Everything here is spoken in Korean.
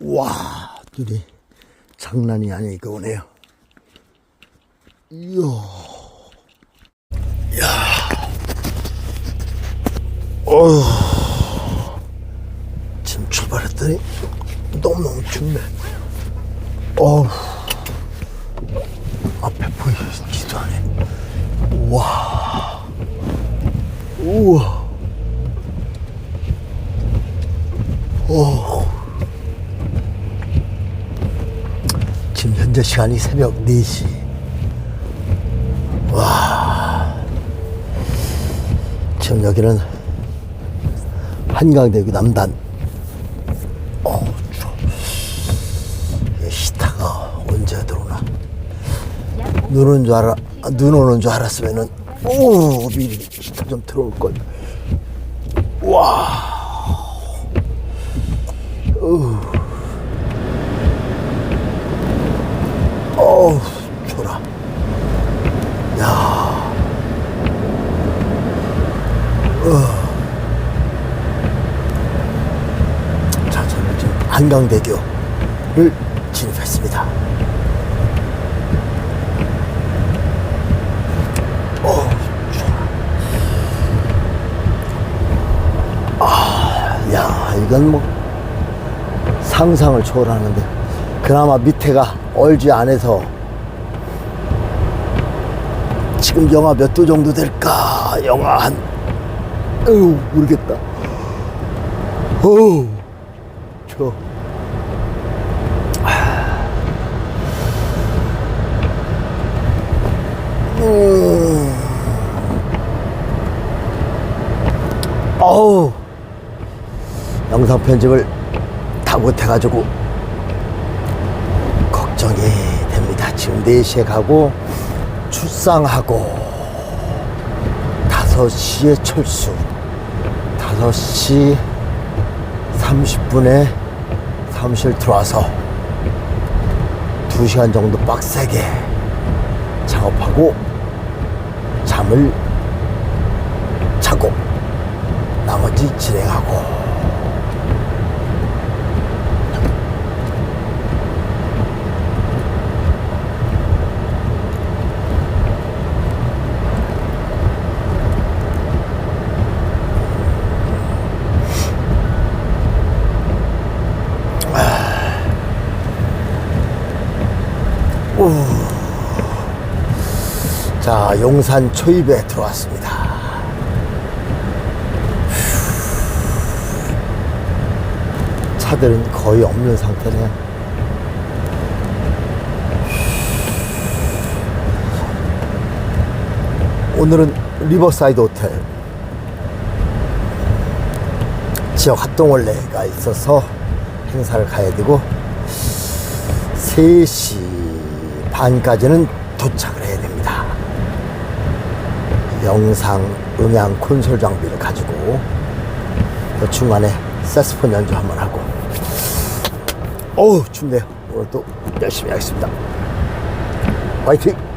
와, 눈이 장난이 아니니까 오네요. 이야. 야. 어휴. 지금 출발했더니 너무너무 춥네. 어휴. 앞에 보이지도 않네. 우와. 우와. 오. 현재 시간이 새벽 4시. 와. 지금 여기는 한강대교 남단. 어. 이 시타가 언제 들어오나. 눈 오는 줄 알아, 아, 눈 오는 줄 알았으면은, 오, 미리 시타 좀 들어올걸. 와. 어우, 좋라. 야. 어. 자, 저는 지금 한강대교를 진입했습니다. 좋아. 아, 야, 이건 뭐, 상상을 초월하는데 그나마 밑에가 얼지 않아서 지금 영하 몇 도 정도 될까? 영하 한 어우 모르겠다. 어우 저 음. 어우 영상 편집을 다 못해가지고 걱정이 됩니다. 지금 4시에 가고 출상하고 5시에 철수 5시 30분에 사무실 들어와서 2시간 정도 빡세게 작업하고 잠을 자고 나머지 진행하고 자, 용산 초입에 들어왔습니다. 차들은 거의 없는 상태네요. 오늘은 리버사이드 호텔 지역 합동원래가 있어서 행사를 가야 되고 3시 반까지는 도착을 해야 됩니다. 영상, 음향, 콘솔 장비를 가지고 그 중간에 세스폰 연주 한번 하고 어우 춥네요. 오늘 또 열심히 하겠습니다. 화이팅!